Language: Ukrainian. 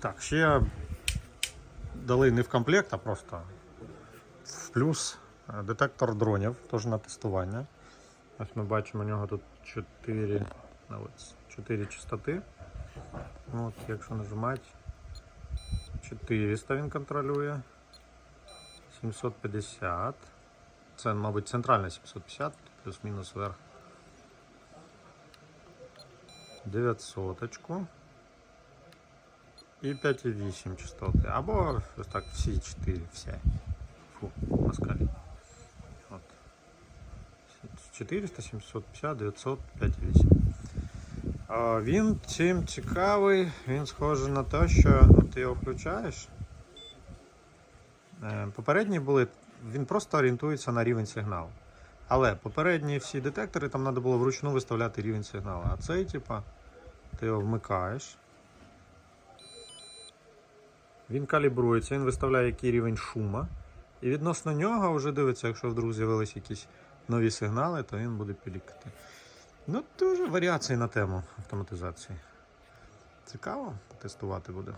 Так, ще дали не в комплект, а просто в плюс е, детектор дронів, теж на тестування. Ось ми бачимо, у нього тут 4, ну, 4 частоти. От, якщо нажимати, 400 він контролює. 750. Це, мабуть, центральна 750, плюс-мінус вверх. 900 і 5,8 частоти. Або ось так всі 4, всі. Фу, москалі. От. 400, 750, 900, 5,8. Він чим цікавий, він схожий на те, що ти його включаєш. Е, Попередні були, він просто орієнтується на рівень сигналу. Але попередні всі детектори там треба було вручну виставляти рівень сигналу. А цей, типа, ти його вмикаєш. Він калібрується, він виставляє який рівень шума. І відносно нього вже дивиться, якщо вдруг з'явились якісь нові сигнали, то він буде пілікати. Ну, дуже варіації на тему автоматизації. Цікаво, тестувати буде.